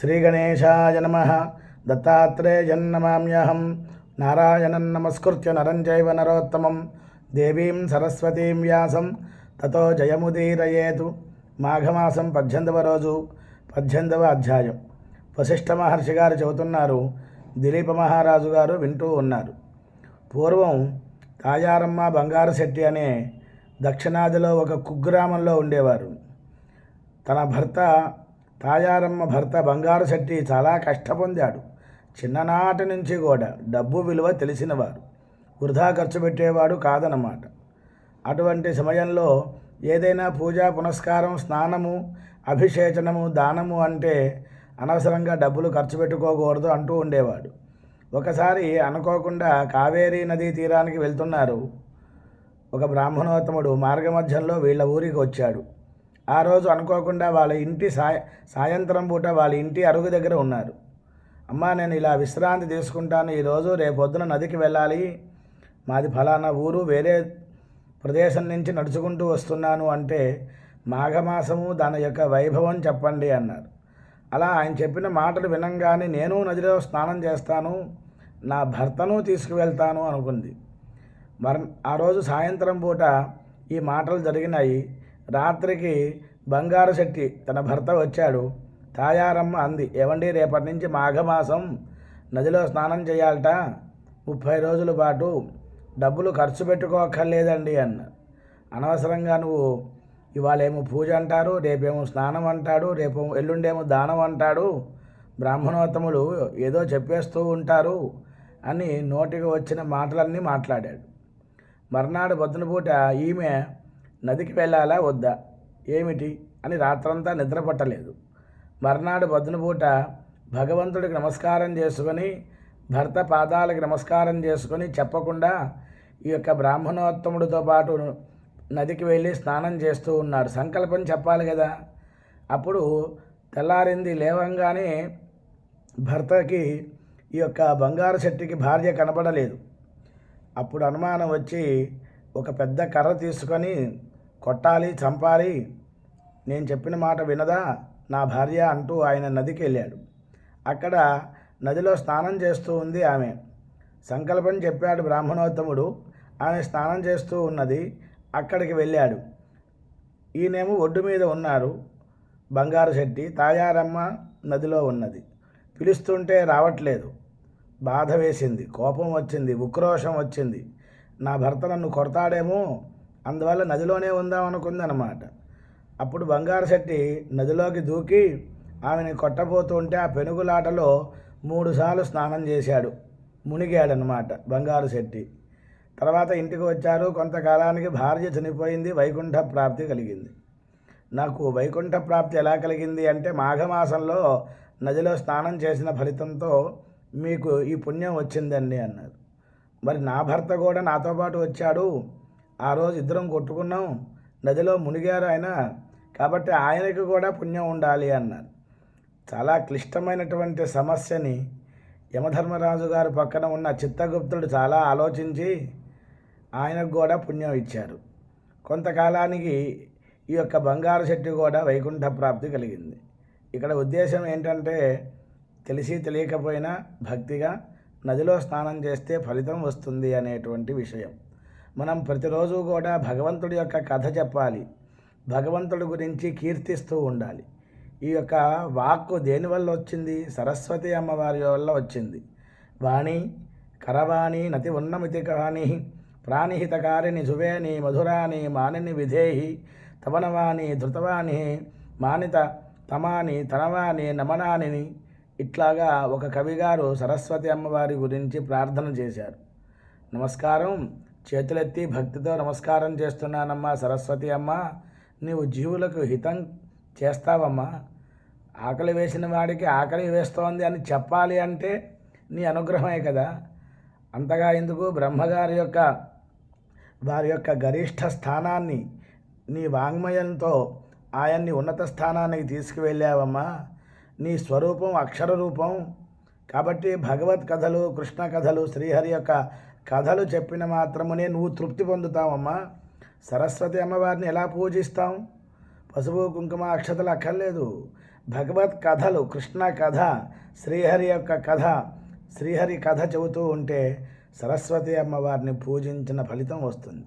శ్రీగణేశాయ నమ. దత్తాత్రేయన్నమామ్యహం. నారాయణం నమస్కృత్య నరం చైవ నరోత్తమం. దేవీం సరస్వతీం వ్యాసం. తతో జయముదీరయేతు. మాఘమాసం పద్దెనిమిదవ రోజు పద్దెనిమిదవ అధ్యాయం. వశిష్ఠ మహర్షి గారు చెబుతున్నారు దిలీప మహారాజు గారు వింటూ ఉన్నారు. పూర్వం తాయారమ్మ బంగారు శెట్టి అనే దక్షిణాదిలో ఒక కుగ్రామంలో ఉండేవారు. తన భర్త తాయారమ్మ భర్త బంగారు శెట్టి చాలా కష్టపొందాడు. చిన్ననాటి నుంచి కూడా డబ్బు విలువ తెలిసినవారు. వృధా ఖర్చు పెట్టేవాడు కాదనమాట అటువంటి సమయంలో ఏదైనా పూజా పునస్కారం స్నానము అభిషేచనము దానము అంటే అనవసరంగా డబ్బులు ఖర్చు పెట్టుకోకూడదు అంటూ ఉండేవాడు. ఒకసారి అనుకోకుండా కావేరీ నదీ తీరానికి వెళ్తున్నారు. ఒక బ్రాహ్మణోత్తముడు మార్గమధ్యంలో వీళ్ళ ఊరికి వచ్చాడు. ఆ రోజు అనుకోకుండా వాళ్ళ ఇంటి సాయ సాయంత్రం పూట వాళ్ళ ఇంటి అరుగు దగ్గర ఉన్నారు. అమ్మా నేను ఇలా విశ్రాంతి తీసుకుంటాను. ఈరోజు రేపొద్దున నదికి వెళ్ళాలి. మాది ఫలానా ఊరు. వేరే ప్రదేశం నుంచి నడుచుకుంటూ వస్తున్నాను అంటే మాఘమాసము దాని యొక్క వైభవం చెప్పండి అన్నారు. అలా ఆయన చెప్పిన మాటలు వినంగానే నేను నదిలో స్నానం చేస్తాను. నా భర్తను తీసుకువెళ్తాను అనుకుంది. మర ఆ రోజు సాయంత్రం పూట ఈ మాటలు జరిగినాయి. రాత్రికి బంగారు శెట్టి తన భర్త వచ్చాడు. తాయారమ్మ అంది ఏమండి రేపటి నుంచి మాఘమాసం? నదిలో స్నానం చేయాలట. ముప్పై రోజుల పాటు డబ్బులు ఖర్చు పెట్టుకోక్కర్లేదండి అన్న. అనవసరంగా నువ్వు ఇవాళేమో పూజ అంటారు రేపేమో స్నానం అంటాడు రేపు ఎల్లుండేమో దానం అంటాడు బ్రాహ్మణోత్తములు ఏదో చెప్పేస్తూ ఉంటారు అని నోటికి వచ్చిన మాటలన్నీ మాట్లాడాడు. మర్నాడు పొద్దునపూట ఈమె నదికి వెళ్ళాలా? వద్దా? ఏమిటి? అని రాత్రంతా నిద్రపట్టలేదు. మర్నాడు పొద్దునపూట భగవంతుడికి నమస్కారం చేసుకొని భర్త పాదాలకి నమస్కారం చేసుకొని చెప్పకుండా ఈ యొక్క బ్రాహ్మణోత్తముడితో పాటు నదికి వెళ్ళి స్నానం చేస్తూ ఉన్నాడు. సంకల్పం చెప్పాలి కదా? అప్పుడు తెల్లారింది లేవంగానే భర్తకి ఈ యొక్క బంగారు శెట్టికి భార్య కనపడలేదు అప్పుడు అనుమానం వచ్చి ఒక పెద్ద కర్ర తీసుకొని కొట్టాలి చంపాలి. నేను చెప్పిన మాట వినదా? నా భార్య అంటూ ఆయన నదికి వెళ్ళాడు. అక్కడ నదిలో స్నానం చేస్తూ ఉంది ఆమె. సంకల్పం చెప్పాడు బ్రాహ్మణోత్తముడు. ఆమె స్నానం చేస్తూ ఉన్నది అక్కడికి వెళ్ళాడు. ఈయనేమో ఒడ్డు మీద ఉన్నారు. బంగారు శెట్టి తాయారమ్మ నదిలో ఉన్నది. పిలుస్తుంటే రావట్లేదు. బాధ వేసింది కోపం వచ్చింది ఉక్రోషం వచ్చింది. నా భర్త నన్ను కొడతాడేమో? అందువల్ల నదిలోనే ఉందాం అనుకుందనమాట అప్పుడు బంగారు శెట్టి నదిలోకి దూకి ఆమెని కొట్టబోతుంటే ఆ పెనుగులాటలో మూడుసార్లు స్నానం చేశాడు. మునిగాడనమాట బంగారు శెట్టి. తర్వాత ఇంటికి వచ్చారు. కొంతకాలానికి భార్య చనిపోయింది. వైకుంఠ ప్రాప్తి కలిగింది. నాకు వైకుంఠ ప్రాప్తి ఎలా కలిగింది అంటే మాఘమాసంలో నదిలో స్నానం చేసిన ఫలితంతో మీకు ఈ పుణ్యం వచ్చిందండి అన్నారు. మరి నా భర్త కూడా నాతో పాటు వచ్చాడు. ఆ రోజు ఇద్దరం కొట్టుకున్నాం. నదిలో మునిగారు ఆయన. కాబట్టి ఆయనకు కూడా పుణ్యం ఉండాలి అన్నారు. చాలా క్లిష్టమైనటువంటి సమస్యని యమధర్మరాజు గారు పక్కన ఉన్న చిత్తగుప్తుడు చాలా ఆలోచించి ఆయనకు కూడా పుణ్యం ఇచ్చారు. కొంతకాలానికి ఈ యొక్క బంగారు చెట్టు కూడా వైకుంఠ ప్రాప్తి కలిగింది. ఇక్కడ ఉద్దేశం ఏంటంటే తెలిసి తెలియకపోయినా భక్తిగా నదిలో స్నానం చేస్తే ఫలితం వస్తుంది అనేటువంటి విషయం. మనం ప్రతిరోజు కూడా భగవంతుడి యొక్క కథ చెప్పాలి. భగవంతుడి గురించి కీర్తిస్తూ ఉండాలి. ఈ యొక్క వాక్కు దేనివల్ల వచ్చింది? సరస్వతి అమ్మవారి వల్ల వచ్చింది. వాణి కరవాణి నతి ఉన్నమితి కాని ప్రాణిహితకారిణి జువేని మధురాని మానిని విధేహి తవనవాణి ధృతవాణి మానిత తమాని తనవాణి నమనానిని ఇట్లాగా ఒక కవిగారు సరస్వతి అమ్మవారి గురించి ప్రార్థన చేశారు. నమస్కారం. చేతులెత్తి భక్తితో నమస్కారం చేస్తున్నానమ్మా సరస్వతి అమ్మ. నీవు జీవులకు హితం చేస్తావమ్మా. ఆకలి వేసిన వాడికి ఆకలి వేస్తోంది అని చెప్పాలి అంటే నీ అనుగ్రహమే కదా. అంతగా ఎందుకు బ్రహ్మగారి యొక్క వారి యొక్క గరిష్ట స్థానాన్ని నీ వాంగ్మయంతో ఆయన్ని ఉన్నత స్థానానికి తీసుకువెళ్ళావమ్మా. నీ స్వరూపం అక్షర రూపం. కాబట్టి భగవత్ కథలు కృష్ణ కథలు శ్రీహరి యొక్క కథలు చెప్పిన మాత్రమునే నువ్వు తృప్తి పొందుతావమ్మా. సరస్వతి అమ్మవారిని ఎలా పూజిస్తాం? పసుపు కుంకుమ అక్షతలు అక్కర్లేదు. భగవత్ కథలు కృష్ణ కథ శ్రీహరి యొక్క కథ శ్రీహరి కథ చెబుతూ ఉంటే సరస్వతి అమ్మవారిని పూజించిన ఫలితం వస్తుంది.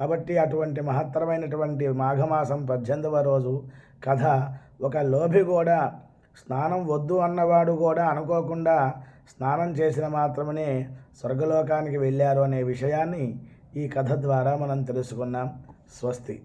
కాబట్టి అటువంటి మహత్తరమైనటువంటి మాఘమాసం పద్దెనిమిదవ రోజు కథ ఒక లోభి కూడా స్నానం వద్దు అన్నవాడు కూడా అనుకోకుండా స్నానం చేసిన మాత్రమే స్వర్గలోకానికి వెళ్ళారు అనే విషయాన్ని ఈ కథ ద్వారా మనం తెలుసుకున్నాం. స్వస్తి.